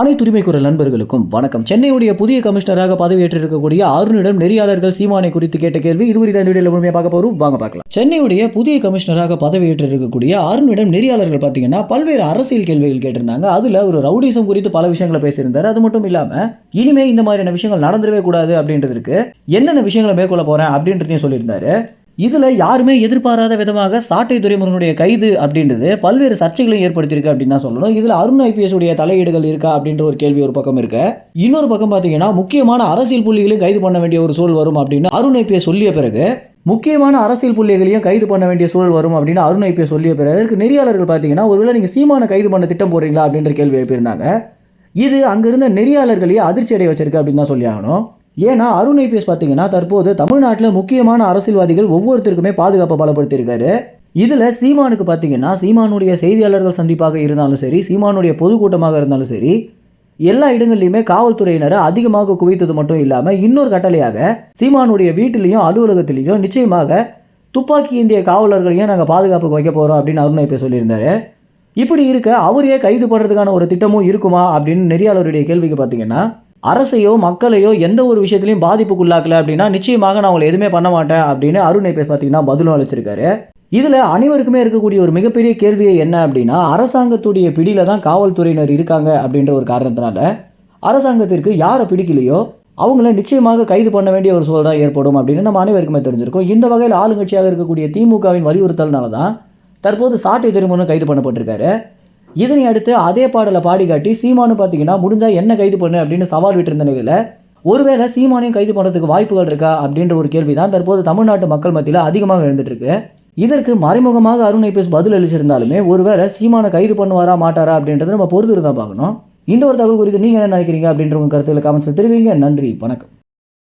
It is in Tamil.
அனைத்து உரிமை குரல் நண்பர்களுக்கும் வணக்கம். சென்னையுடைய புதிய கமிஷனராக பதவியேற்றிருக்கக்கூடிய அருணிடம் நெறியாளர்கள் சீமானை குறித்து கேட்ட கேள்வி இது குறித்த வீடியோவில் முழுமையாக பார்க்க போறோம். வாங்க பார்க்கலாம். சென்னையுடைய புதிய கமிஷனராக பதவியேற்றிருக்கக்கூடிய அருணிடம் நெறியாளர்கள் பார்த்தீங்கன்னா பல்வேறு அரசியல் கேள்விகள் கேட்டிருந்தாங்க. அதுல ஒரு ரவுடிசம் குறித்து பல விஷயங்களை பேசியிருந்தார். அது மட்டும் இல்லாம இனிமே இந்த மாதிரியான விஷயங்கள் நடந்துடவே கூடாது அப்படின்றதுக்கு என்னென்ன விஷயங்களை மேற்கொள்ள போறேன் அப்படின்றதையும் சொல்லியிருந்தாரு. இதில் யாருமே எதிர்பாராத விதமாக சாட்டை துறைமுகனுடைய கைது அப்படின்றது பல்வேறு சர்ச்சைகளையும் ஏற்படுத்தியிருக்கு அப்படின்னு தான் சொல்லணும். இதில் அருண் ஐபிஎஸ் உடைய தலையீடுகள் இருக்கா அப்படின்ற ஒரு கேள்வி ஒரு பக்கம் இருக்கு. இன்னொரு பக்கம் பார்த்தீங்கன்னா முக்கியமான அரசியல் புள்ளிகளையும் கைது பண்ண வேண்டிய ஒரு சூழல் வரும் அப்படின்னு அருண் ஐபிஎஸ் சொல்லிய பிறகு முக்கியமான அரசியல் புள்ளிகளையும் கைது பண்ண வேண்டிய சூழல் வரும் அப்படின்னு அருண் ஐபிஎஸ் சொல்லிய பிறகு இதற்கு நெறியாளர்கள் பார்த்தீங்கன்னா ஒருவேளை நீங்கள் சீமான கைது பண்ண திட்டம் போடுறீங்களா அப்படின்ற கேள்வி எழுப்பியிருந்தாங்க. இது அங்கிருந்த நெறியாளர்களையே அதிர்ச்சி அடைய வச்சிருக்கு அப்படின்னு தான் சொல்லி ஆகணும். ஏன்னா அருண் ஐபிஎஸ் பார்த்தீங்கன்னா தற்போது தமிழ்நாட்டில் முக்கியமான அரசியல்வாதிகள் ஒவ்வொருத்தருக்குமே பாதுகாப்பை பலப்படுத்தியிருக்காரு. இதில் சீமானுக்கு பார்த்தீங்கன்னா சீமானுடைய செய்தியாளர்கள் சந்திப்பாக இருந்தாலும் சரி சீமானுடைய பொதுக்கூட்டமாக இருந்தாலும் சரி எல்லா இடங்கள்லையுமே காவல்துறையினரை அதிகமாக குவித்தது மட்டும் இல்லாமல் இன்னொரு கட்டளையாக சீமானுடைய வீட்டிலையும் அலுவலகத்திலையும் நிச்சயமாக துப்பாக்கி இந்திய காவலர்களையும் நாங்கள் பாதுகாப்புக்கு வைக்க போகிறோம் அப்படின்னு அருண் ஐபிஎஸ் சொல்லியிருந்தாரு. இப்படி இருக்க அவரையே கைது பண்ணுறதுக்கான ஒரு திட்டமும் இருக்குமா அப்படின்னு நெறியாளருடைய கேள்விக்கு பார்த்தீங்கன்னா அரசையோ மக்களையோ எந்த ஒரு விஷயத்துலையும் பாதிப்புக்குள்ளாக்கல அப்படின்னா நிச்சயமாக நான் அவங்களை எதுவுமே பண்ண மாட்டேன் அப்படின்னு அருண் ஐபிஎஸ் பார்த்தீங்கன்னா பதிலும் அழைச்சிருக்காரு இதில் அனைவருக்குமே இருக்கக்கூடிய ஒரு மிகப்பெரிய கேள்வியே என்ன அப்படின்னா அரசாங்கத்துடைய பிடியில் தான் காவல்துறையினர் இருக்காங்க அப்படின்ற ஒரு காரணத்தினால அரசாங்கத்திற்கு யாரை பிடிக்கலையோ அவங்கள நிச்சயமாக கைது பண்ண வேண்டிய ஒரு சூழல் தான் ஏற்படும் அப்படின்னு நம்ம அனைவருக்குமே தெரிஞ்சிருக்கோம். இந்த வகையில் ஆளுங்கட்சியாக இருக்கக்கூடிய திமுகவின் வலியுறுத்தல்னால தான் தற்போது சாட்டை திருமணம் கைது பண்ணப்பட்டிருக்காரு. இதனை அடுத்து அதே பாடலை பாடி காட்டி சீமானு பார்த்தீங்கன்னா முடிஞ்சால் என்ன கைது பண்ணு? அப்படின்னு சவால் விட்டிருந்த நிலையில் ஒருவேளை சீமானையும் கைது பண்ணுறதுக்கு வாய்ப்புகள் இருக்கா? அப்படின்ற ஒரு கேள்வி தான் தற்போது தமிழ்நாட்டு மக்கள் மத்தியில் அதிகமாக எழுந்துட்டுருக்கு. இதற்கு மறைமுகமாக அருண் ஐபிஎஸ் பதில் அளிச்சிருந்தாலுமே ஒருவேளை சீமானை கைது பண்ணுவாரா மாட்டாரா? அப்படின்றத நம்ம பொறுத்து தான் பார்க்கணும். இந்த ஒரு தகவல் குறித்து நீங்கள் என்ன நினைக்கிறீங்க அப்படின்ற உங்கள் கருத்துக்களை கமெண்ட்ஸில் தெரிவிங்க. நன்றி வணக்கம்.